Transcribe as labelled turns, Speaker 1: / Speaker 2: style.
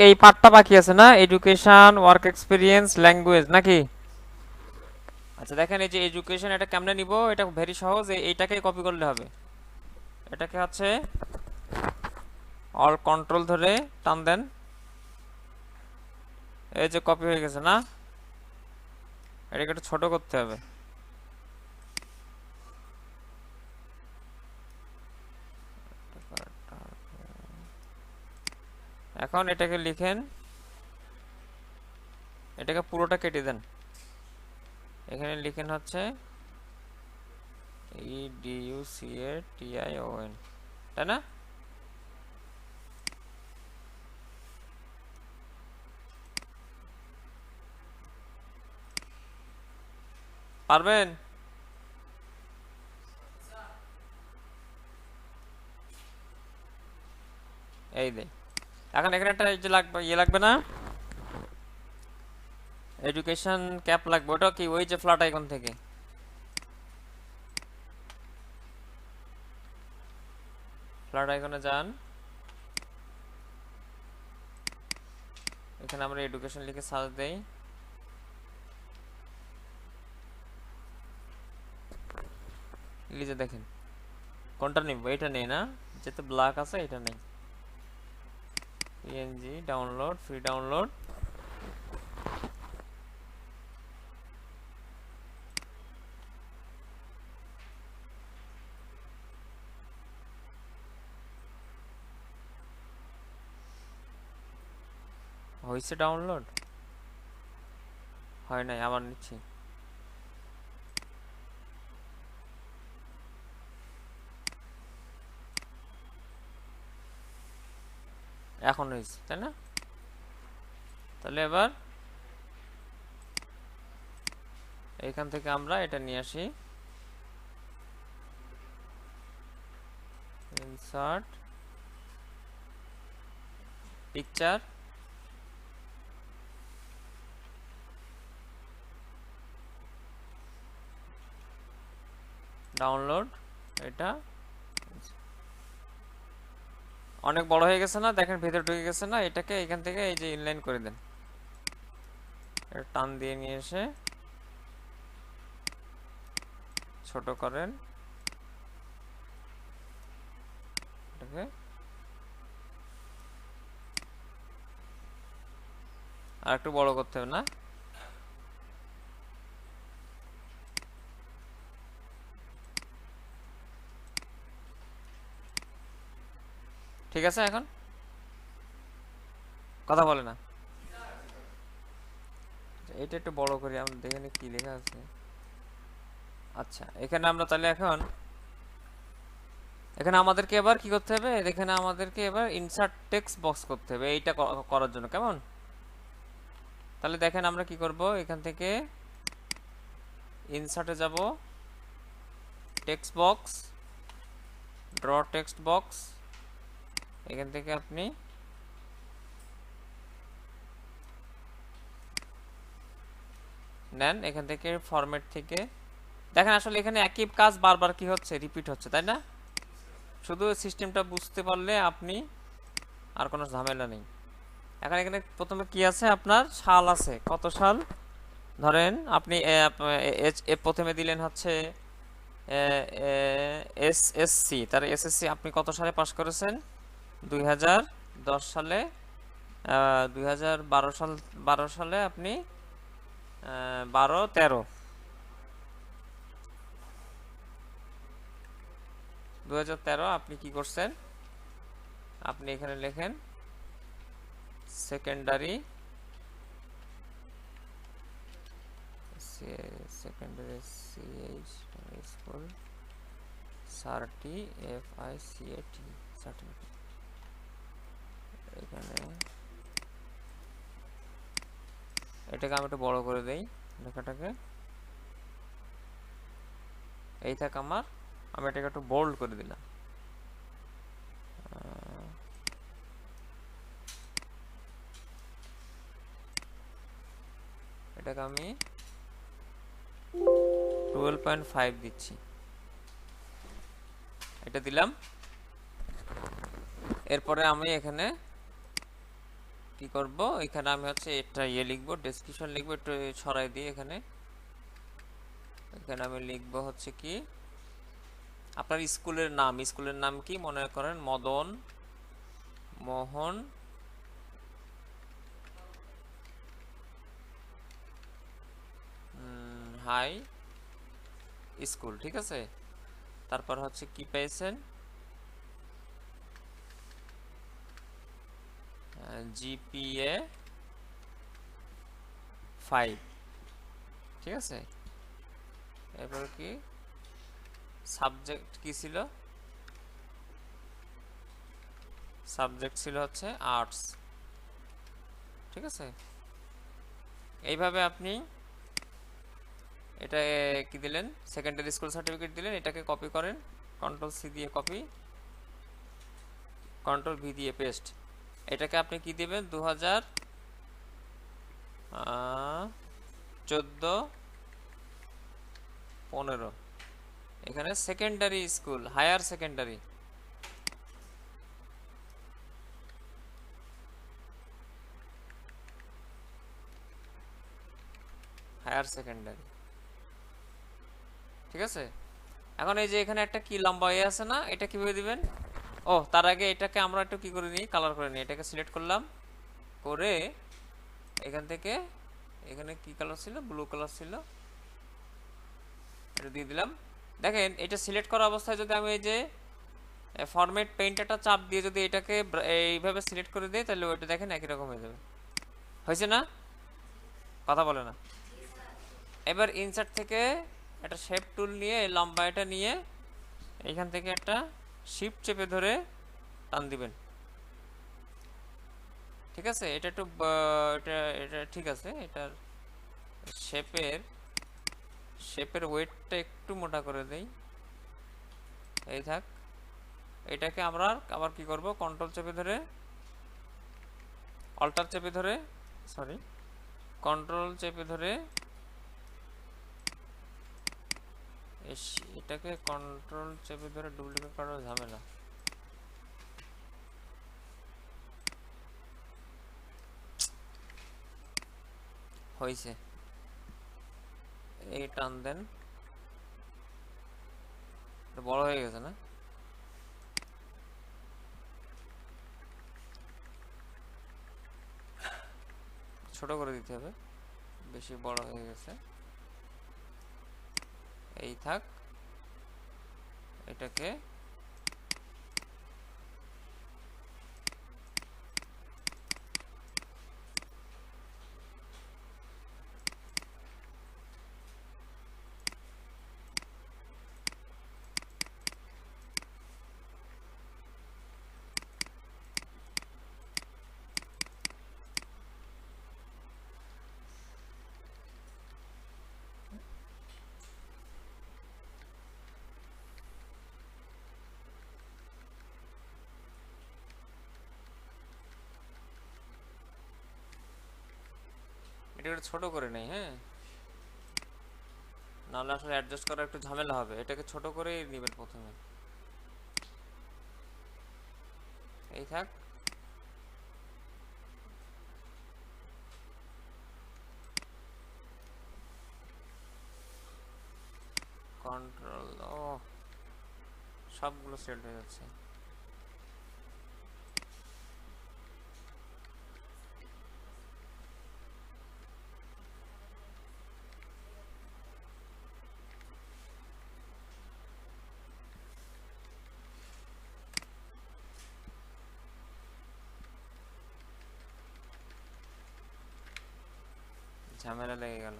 Speaker 1: এই পার্টটা বাকি আছে না? এডুকেশন ওয়ার্ক এক্সপিরিয়েন্স ল্যাঙ্গুয়েজ নাকি? আচ্ছা দেখেন এই যে এডুকেশন এটা কেমনে নিব? এটা ভেরি সহজ, এই- এইটাকে কপি করলে হবে। এটাকে হচ্ছে অল কন্ট্রোল ধরে টান দেন। এই যে কপি হয়ে গেছে না? এটাকে একটু ছোট করতে হবে। এখন এটাকে লিখেন, এটাকে পুরোটা কেটে দেন। এখানে লিখেন হচ্ছে E D U C A T I O N তাই না? পারবেন? এই দে। এখন এখানে একটা এই যে লাগবে ইয়ে লাগবে না? এডুকেশন ক্যাপ লাগবে, ওটা কি? ওই যে ফ্ল্যাট আইকন থেকে। ফ্ল্যাট আইকনে যান। এখানে আমরা এডুকেশন লিখে সার্চ দেই। লিজে দেখেন, কোনটা নিব? এটা নেই না? যেতে ব্ল্যাক আছে, এটা নেই। পিএনজি ডাউনলোড ফ্রি ডাউনলোড হয়েছে ডাউনলোড হয় নাই আবার নিচ্ছি। এখন হয়েছে, তাই না? তাহলে এবার এইখান থেকে আমরা এটা নিয়ে আসি। ইনসার্ট পিকচার ডাউনলোড এটা। অনেক বড় হয়ে গেছে না, দেখেন ভেতরে ঢুকে গেছে না, এটাকে এখান থেকে এই যে ইনলাইন করে দেন। টান দিয়ে নিয়ে এসে ছোট করেন। আর একটু বড় করতে হবে না? ঠিক আছে এখন? কথা বলে না। এটা একটু বড় করি আমরা দেখে কি লেখা আছে। আচ্ছা এখানে আমরা তাহলে এখন, এখানে আমাদেরকে এবার কি করতে হবে? এখানে আমাদেরকে এবার ইনসার্ট টেক্সট বক্স করতে হবে, এইটা করার জন্য, কেমন? তাহলে দেখেন আমরা কি করব, এখান থেকে ইনসার্টে যাব text box draw text box এখান থেকে আপনি নেন, এখান থেকে ফরম্যাট থেকে। দেখেন আসলে এখানে একই কাজ বারবার কি হচ্ছে? রিপিট হচ্ছে, তাই না? শুধু সিস্টেমটা বুঝতে পারলে আপনি আর কোনো ঝামেলা নেই। এখন এখানে প্রথমে কি আছে? আপনার সাল আছে। কত সাল? ধরেন আপনি প্রথমে দিলেন হচ্ছে এস এস সি। তার এসএসসি আপনি কত সালে পাশ করেছেন? দুই হাজার দশ সালে দুই হাজার বারো সাল, বারো সালে আপনি বারো তেরো। দু আপনি কি করছেন? আপনি এখানে লেখেন secondary secondary CH school সার্টি F I C A T certificate এখানে। এটাকে আমি একটু বড় করে দেই, লেখাটাকে। এই থাক আমার, আমি এটাকে একটু বোল্ড করে দিলাম। এটাকে আমি টুয়েলভ পয়েন্ট ফাইভ দিচ্ছি। এটা দিলাম। এরপরে আমি এখানে কি করব? এখানে আমি হচ্ছে এটা ইয়ে লিখব ডেসক্রিপশন লিখব, একটু ছড়াই দিই এখানে। এখানে আমি লিখব হচ্ছে কি, আপনার স্কুলের নাম স্কুলের নাম কি মনে করেন? মদন মোহন হাই স্কুল, ঠিক আছে? তারপর হচ্ছে কি পেয়েছেন? GPA five. ঠিক আছে? এরপর কি? সাবজেক্ট কি ছিল? সাবজেক্ট ছিল হচ্ছে আর্টস। ঠিক আছে? এইভাবে আপনি এটা কি দিলেন? সেকেন্ডারি স্কুল সার্টিফিকেট দিলেন, এটাকে কপি করেন। কন্ট্রোল সি দিয়ে কপি কন্ট্রোল ভি দিয়ে পেস্ট এটাকে আপনি কি দিবেন? দু হাজার চোদ্দ, পনেরো। এখানে secondary school higher secondary higher secondary ঠিক আছে? এখন এই যে এখানে একটা কি লম্বা ইয়ে আছে না? এটা কীভাবে দিবেন? ও, তার আগে এটাকে আমরা একটু কি করে নিই? কালার করে নিই। এটাকে সিলেক্ট করলাম। করে এখান থেকে, এখানে কি কালার ছিল? ব্লু কালার ছিল। এটা দিয়ে দিলাম। দেখেন, এটা সিলেক্ট করা অবস্থায় যদি আমি এই যে ফরম্যাট পেইন্টারটা চাপ দিয়ে যদি এটাকে এইভাবে সিলেক্ট করে দিই, তাহলে ওইটা দেখেন একই রকম হয়ে যাবে। হয়েছে না? কথা বলে না। এবার ইনসার্ট থেকে একটা শেপ টুল নিয়ে, লম্বা এটা নিয়ে এইখান থেকে একটা শিপ চেপে ধরে টান দিবেন। ঠিক আছে? এটা একটু এটা এটা ঠিক আছে। এটার শেপের শেপের ওয়েটটা একটু মোটা করে দেই। এই থাক। এটাকে আমরা আবার কি করব? কন্ট্রোল চেপে ধরে অল্টার চেপে ধরে সরি কন্ট্রোল চেপে ধরে এটাকে কন্ট্রোল চেপে ধরে ডুপ্লিকেট করার ঝামেলা। হয়েছে এই টান দেন। বড় হয়ে গেছে না? ছোট করে দিতে হবে। বেশি বড় হয়ে গেছে। এই থাক এটাকে এটা একটু ছোট করে নেই হ্যাঁ? নাহলে আসলে অ্যাডজাস্ট করা একটু ঝামেলা হবে। এটাকে ছোট করেই নেবেন প্রথমে। এই থাক। কন্ট্রোল ও সবগুলো সেট হয়ে যাচ্ছে। ঝামেলা লেগে গেল।